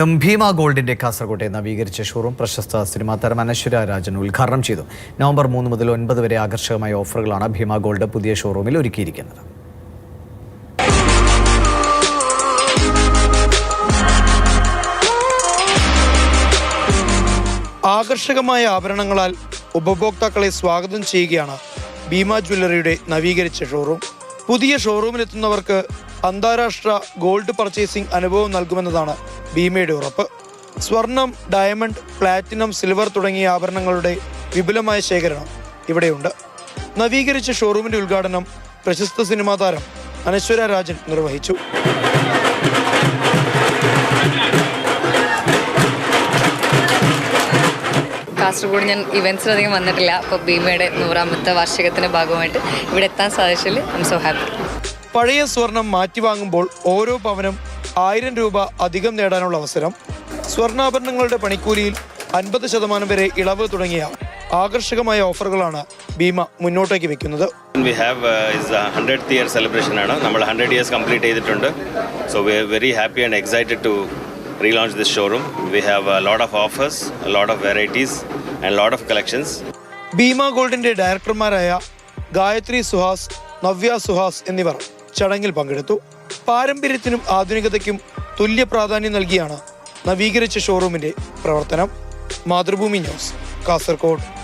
ഭീമ ഗോൾഡിന്റെ കാസർകോട്ടെ നവീകരിച്ച ഷോറൂം പ്രശസ്ത സിനിമാ താരം അനശ്വര രാജൻ ഉദ്ഘാടനം ചെയ്തു. നവംബർ മൂന്ന് മുതൽ ഒൻപത് വരെ ആകർഷകമായ ഓഫറുകളാണ് ഭീമ ഗോൾഡ് പുതിയ ഷോറൂമിൽ ഒരുക്കിയിരിക്കുന്നത്. ആകർഷകമായ ആഭരണങ്ങളാൽ ഉപഭോക്താക്കളെ സ്വാഗതം ചെയ്യുകയാണ് ഭീമ ജ്വല്ലറിയുടെ നവീകരിച്ച ഷോറൂം. പുതിയ ഷോറൂമിലെത്തുന്നവർക്ക് അന്താരാഷ്ട്ര ഗോൾഡ് പർച്ചേസിംഗ് അനുഭവം നൽകുമെന്നതാണ് ഭീമയുടെ ഉറപ്പ്. സ്വർണം ഡയമണ്ട് പ്ലാറ്റിനം സിൽവർ തുടങ്ങിയ ആഭരണങ്ങളുടെ വിപുലമായ ശേഖരണം ഇവിടെയുണ്ട്. നവീകരിച്ച ഷോറൂമിന്റെ ഉദ്ഘാടനം പ്രശസ്ത സിനിമാ താരം അനശ്വര രാജൻ നിർവഹിച്ചു. കാസർഗോഡ് ഞാൻ ഇവൻസിലധികം വന്നിട്ടില്ല. അപ്പോൾ ഭീമയുടെ നൂറാമത്തെ വാർഷികത്തിന്റെ ഭാഗമായിട്ട് ഇവിടെ എത്താൻ സാധിച്ചതിൽ ഐം സോ ഹാപ്പി പഴയ സ്വർണം മാറ്റിവാങ്ങുമ്പോൾ ഓരോ പവനും ആയിരം രൂപ അധികം നേടാനുള്ള അവസരം. സ്വർണാഭരണങ്ങളുടെ പണിക്കൂലിയിൽ അൻപത് ശതമാനം വരെ ഇളവ് തുടങ്ങിയ ആകർഷകമായ ഓഫറുകളാണ് ഭീമ മുന്നോട്ടേക്ക് വെക്കുന്നത്. We have is hundred year celebration ആണ്. നമ്മൾ ഹൺഡ്രഡ് ഇയേഴ്സ് കംപ്ലീറ്റ് ചെയ്തിട്ടുണ്ട്. So we very happy and excited to relaunch this showroom we have lot of offers lot of varieties and lot of collections Bhima ഗോൾഡിന്റെ ഡയറക്ടർമാരായ ഗായത്രി സുഹാസ് നവ്യ സുഹാസ് എന്നിവർ ചടങ്ങിൽ പങ്കെടുത്തു. പാരമ്പര്യത്തിനും ആധുനികതയ്ക്കും തുല്യ പ്രാധാന്യം നൽകിയാണ് നവീകരിച്ച ഷോറൂമിന്റെ പ്രവർത്തനം. മാതൃഭൂമി ന്യൂസ് കാസർഗോഡ്